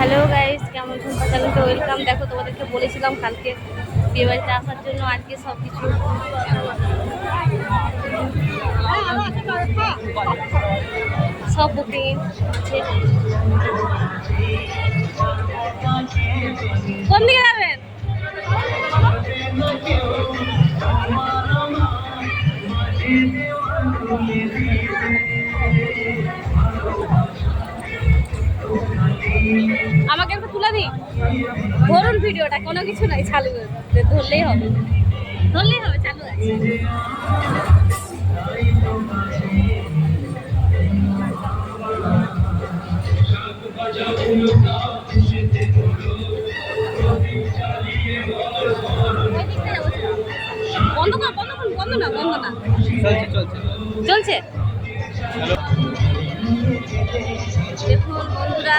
Hello guys, কেমন ঝুম্পা চ্যানেলকে welcome. দেখো, তোমাদেরকে বলেছিলাম কালকে বিয়ে বাড়িতে আসার জন্য আজকে সব কিছু সব বুকিং কোন দিকে যাবেন? আমাকে একটু তুলে দিই। ধরুন ভিডিওটা কোনো কিছু নাই চালু ধরলেই হবে। ধরলেই হবে চালু আছে। বন্ধ কর বন্ধ কর বন্ধ না বন্ধ না। চলছে চলছে। চলছে? দেখুন বন্ধুরা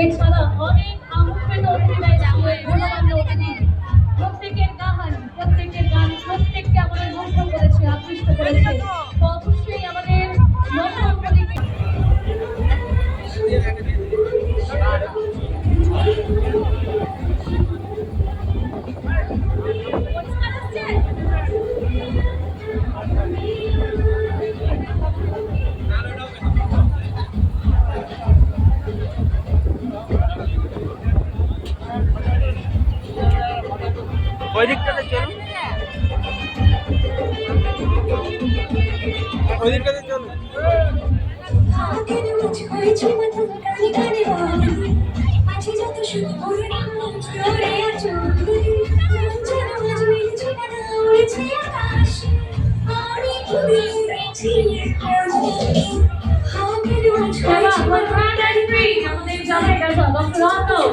এছাড়া অনেক আমন্ত্রিত প্রত্যেকের গান প্রত্যেকের গান প্রত্যেককে আমাদের মুগ্ধ করেছে আকৃষ্ট করেছে। ওই দিকটাতে চলুন। ওই দিকটাতে চলুন। আমাদের জামাই রাজা doctor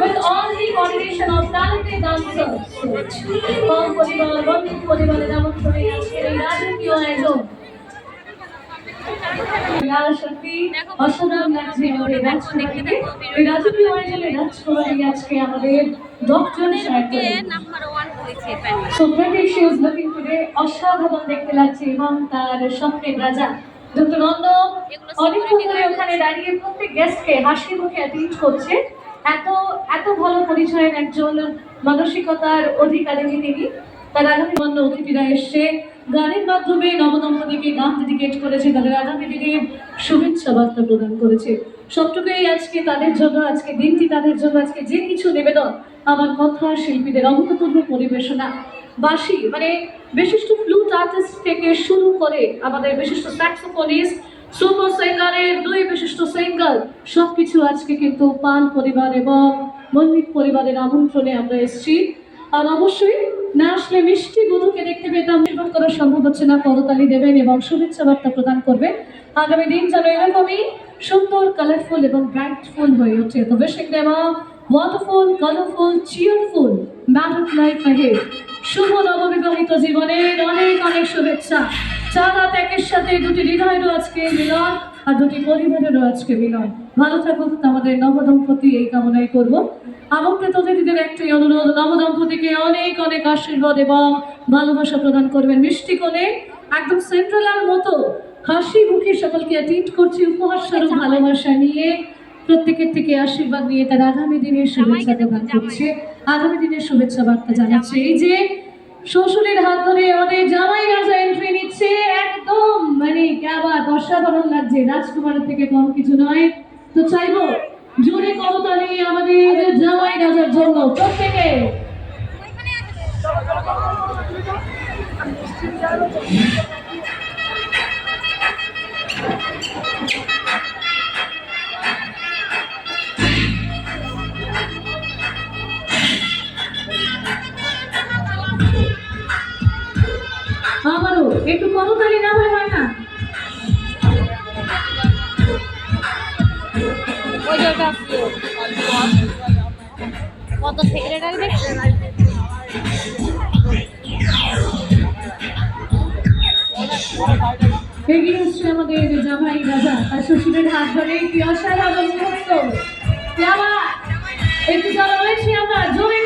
with all the coordination of talented dancers কম পরিবার বন্ধু পরিবারের আমন্ত্রণে আজকের এই রাজকীয় আয়োজন অসাধারণ দেখতে লাগছে এবং তার স্বপ্নের রাজা ডক্টর নন্দ অনেকক্ষণ ধরে ওখানে দাঁড়িয়ে প্রত্যেক গেস্টকে হাসি মুখে অ্যাটেন্ড করছে। এত এত ভালো পরিচয়ের একজন মানসিকতার অধিকারিণী তিনি, তার আগামী মান্য অতিথিরা এসছে গানের মাধ্যমে নবদম্পতিকে গান ডেডিকেট করেছে, তাদের আগামী দিনের শুভেচ্ছা বার্তা প্রদান করেছে। সবটুকুই আজকে তাদের জন্য, আজকে দিনটি তাদের জন্য, আজকে যে কিছু নিবেদন আমার কথা শিল্পীদের অভূতপূর্ব পরিবেশনা। বাসি মানে বিশিষ্ট ফ্লুট আর্টিস্ট থেকে শুরু করে আমাদের বিশিষ্ট স্যাক্সোফোনিস্ট সুপার সিঙ্গারের দুই বিশিষ্ট সিঙ্গার সবকিছু আজকে কিন্তু পাল পরিবার এবং মল্লিক পরিবারের আমন্ত্রণে আমরা এসেছি। আর অবশ্যই না আসলে মিষ্টি বধূকে দেখতে পেতাম নির্ভর করা সম্ভব হচ্ছে না, করতালি দেবেন এবং শুভেচ্ছা বার্তা প্রদান করবেন। আগামী দিন যেন এরকমই সুন্দর কালারফুল এবং ব্রাইটফুল হয়ে ওঠে। তো বেশ wonderful colourful cheerful married life ahead শুভ নববিবাহিত জীবনের অনেক অনেক শুভেচ্ছা। চার একের সাথে দুটি হৃদয়েরও আজকে মিলন আর দুটি পরিবারেরও আজকে মিলন। ভালো থাকুক আমাদের নবদম্পতি এই কামনাই করব। আমন্ত্রিত অতিথিদের একটাই অনুরোধ নবদম্পতিকে অনেক অনেক আশীর্বাদ এবং ভালোবাসা প্রদান করবেন মিষ্টি কোণে। একদম সেন্ট্রালার মতো হাসি মুখে সকলকে অ্যাটেন্ড করছে উপহার স্বরূপ ভালোবাসা নিয়ে। প্রত্যেকের থেকে আশীর্বাদ নিয়ে তার আগামী দিনের শুভেচ্ছা প্রদান করছে। আগামী দিনের শুভেচ্ছা বার্তা জানাচ্ছে। এই যে শ্বশুরের হাত ধরে আমাদের জামাই রাজা এন্ট্রি নিচ্ছে। একদম মানে ক্যাবাত অসাধারণ লাগছে। রাজকুমারের থেকে কম কিছু নয়। তো চাইব, জোরে করতালি আমাদের জামাই রাজার জন্য প্রত্যেকে। আমারও করতালি না হলে হয় না। কত সেক্রেটারি দেখছে এগিয়ে এসছে আমাদের জামাই রাজা তার শ্বশুরের হাত ধরে কি অসাধারণ মুহূর্ত। একটু যারা রয়েছি আমরা জোরে।